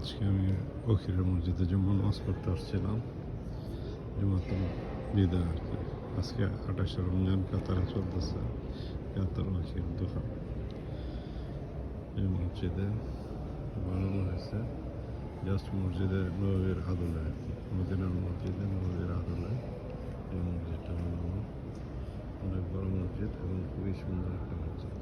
আজকে আমি ফকিরের মসজিদে জুম্মা নামাজ পড়তে আসছিলাম। জুমাতুল বিদা আর কি। আজকে আঠাশে রমজান, কাতারে চলতেছে, কাতার আখির দোহা। এই মসজিদে বানানো হয়েছে। জাস্ট মসজিদে নবীর আদলে আর কি। মদিনার মসজিদে নবীর আদলে এই মসজিদটা বানানো। অনেক বড় মসজিদ এবং খুবই সুন্দর একটা মসজিদ।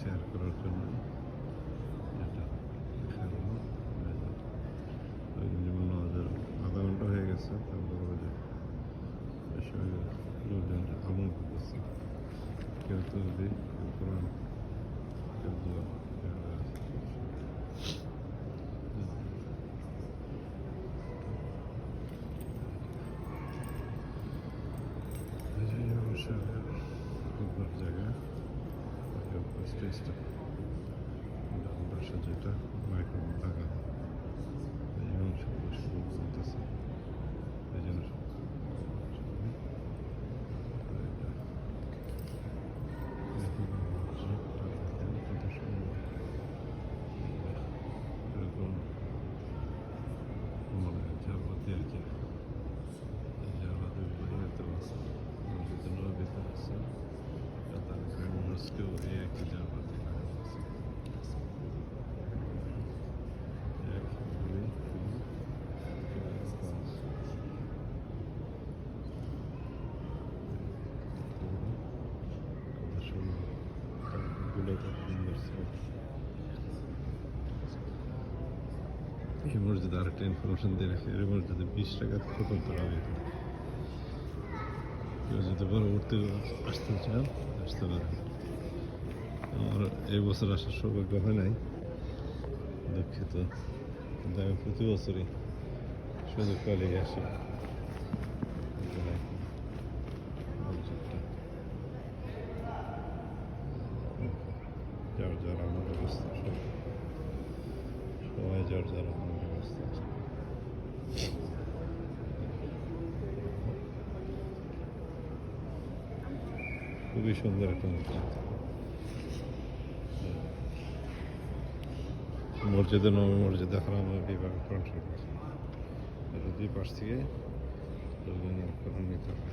শেয়ার করার জন্য এটা দেখানো যেমন আমাদের আধা ঘণ্টা হয়ে গেছে তারপর ওই যে বেশি লোকজন আমল করতেছে কেউ তো যদি কেউ কোরআন কেউ z tej strony. Dobra, przejdzie tak. এই মসজিদে আরেকটা ইনফরমেশন দিয়ে রাখি এই মসজিদে বিশ টাকা খতম করা হবে কেউ যদি পরবর্তী আসতে চান আসতে পারেন আমার এই বছর আসার সৌভাগ্য হয় নাই দুঃখিত কিন্তু আমি প্রতি বছরই সুযোগ পেলেই আসি। যার যার আমার অবস্থা সব সবাই যার যার আমার খুবই সুন্দর একটা মসজিদ। মসজিদে নবী মসজিদ এখন আমরা বিভাগ কন্ট্রোল দুই পাশ থেকে লোকজন নিতে হবে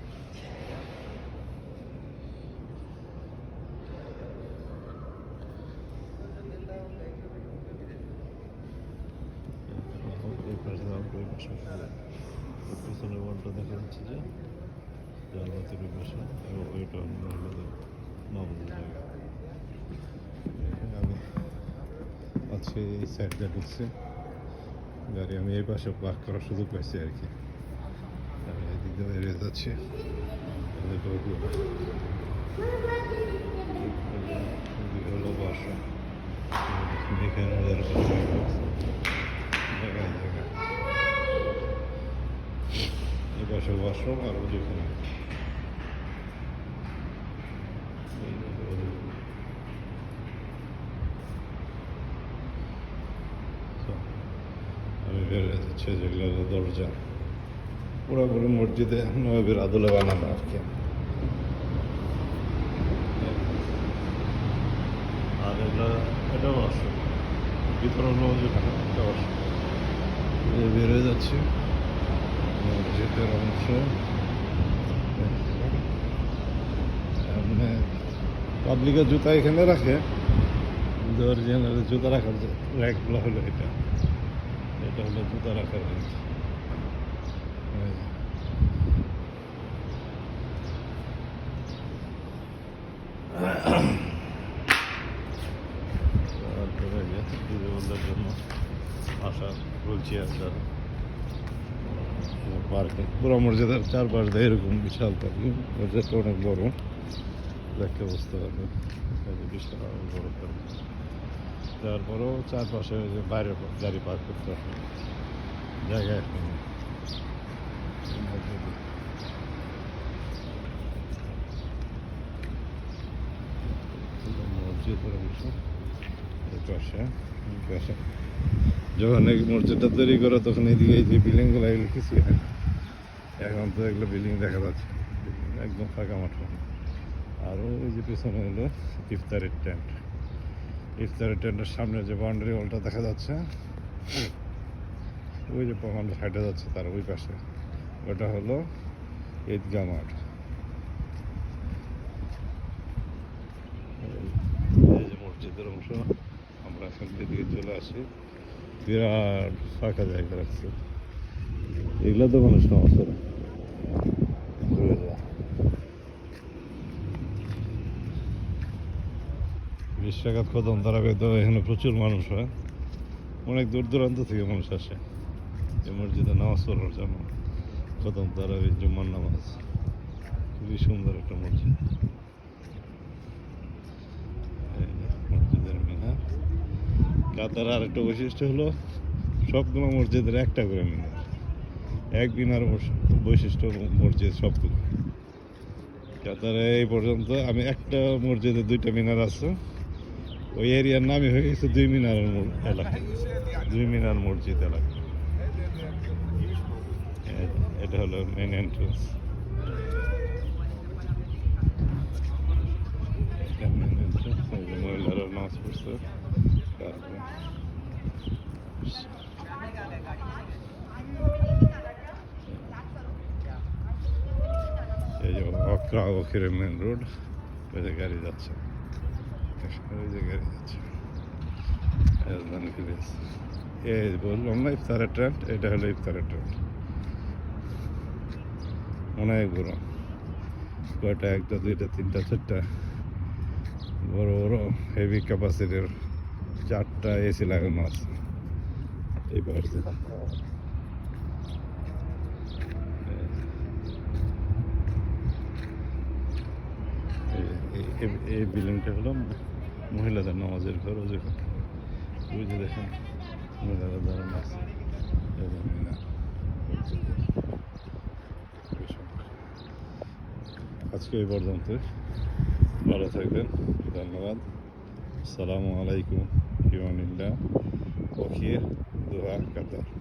এই পাশে দাম ওই পাশে পিছনের যাচ্ছে যে জালবাতির এবং ওইটা অন্য হলো মামুদের জায়গা আমি আজকে এই সাইডটা ঢুকছে। গাড়ি আমি এই পাশে পার্ক করার সুযোগ পাইছি আর কি। আমি এদিক বাসা। পাশে ওয়াশরুম আর ওই যেখানে এই যে ওদের- তো, আমি বেরিয়ে যাচ্ছি যেগুলো হলো দরজা পুরোপুরি মসজিদে নবীর আদলে বানানো আর কি আর এটা এটাও আসে ভিতরে হলো যেখানে আসে এই বেরিয়ে মসজিদের অংশ পাবলিকের জুতা এখানে রাখে অরিজিনাল জুতা রাখার র্যাকগুলো হলো এটা। এটা হলো জুতা রাখার র্যাক এই যে। তারপরে যে দিদিবন্ধের জন্য আসা বলছি আর যারা পার্কে। পুরো মর্যাদার চারপাশ এরকম বিশাল মর্যাদাটা অনেক বড়। দেখতে বুঝতে পারবেন বিশাল বড় তারপরেও চারপাশে বাইরে গাড়ি পার্ক করতে হবে জায়গা এখন মসজিদের অংশ মসজিদটা তৈরি করে, তখন এইদিকে এই যে বিল্ডিংগুলো, এগুলো কিছুই হয়। এখন তো এগুলো বিল্ডিং দেখা যাচ্ছে। একদম ফাঁকা মাঠ। আর ওই যে পিছনে হলো ইফতারের টেন্ট ইফতারের টেন্টের সামনে যে বাউন্ডারি ওয়ালটা দেখা যাচ্ছে, ওই যে মানুষ হাইটে যাচ্ছে তার ওই পাশে। ওটা হলো ঈদগাহ মাঠ। মসজিদের অংশ। আমরা এখন এদিকে চলে আসি। বিরাট ফাঁকা জায়গা রাখছে। এগুলো তো কোনো সমস্যা না যাওয়া কদম দাঁড়াবে তো এখানে প্রচুর মানুষ হয়। অনেক দূর দূরান্ত থেকে মানুষ আসে। এই মসজিদে নামাজ পড়ার জন্য। কদম দাঁড়াবে জুম্মার নামাজ। খুবই সুন্দর একটা মসজিদ। মসজিদের মিনার। কাতার আর একটা বৈশিষ্ট্য হলো, সবগুলো মসজিদের একটা করে মিনার। এক বস- বৈশিষ্ট্য মসজিদ সবগুলো কাতারে এই পর্যন্ত আমি একটা মসজিদে দুইটা মিনার আছে। ওই এরিয়ার নামই হয়ে গেছে দুই মিনার এলাকা। দুই মিনার মসজিদ এলাকা। এটা হলো মেন এন্ট্রান্স মহিলারা নামাজ পড়ছে তারপরে এই যে অকরা অখিরে মেন রোড ওই যে গাড়ি যাচ্ছে। ওই যে গাড়ি যাচ্ছে। রাজধানী ফিরেজ এই বললাম না, ইফতারের ট্রেন্ড এটা হলো ইফতারের ট্রেন্ড অনেক বড়। কয়টা? একটা, দুইটা, তিনটা, চারটা। বড় বড় হেভি ক্যাপাসিটির চারটা এসি লাগানো আছে। এই বাড়িতে। এই- বিল্ডিংটা হলো মহিলাদের নামাজের ঘর, ওই ঘর ওই যে দেখেন, মহিলারা দাঁড়ানো আছে। আজকে এই পর্যন্ত। ভালো থাকবেন। ধন্যবাদ। আসসালামু আলাইকুম হিমানিল্লাহ ওখির দোয়া, কাতার।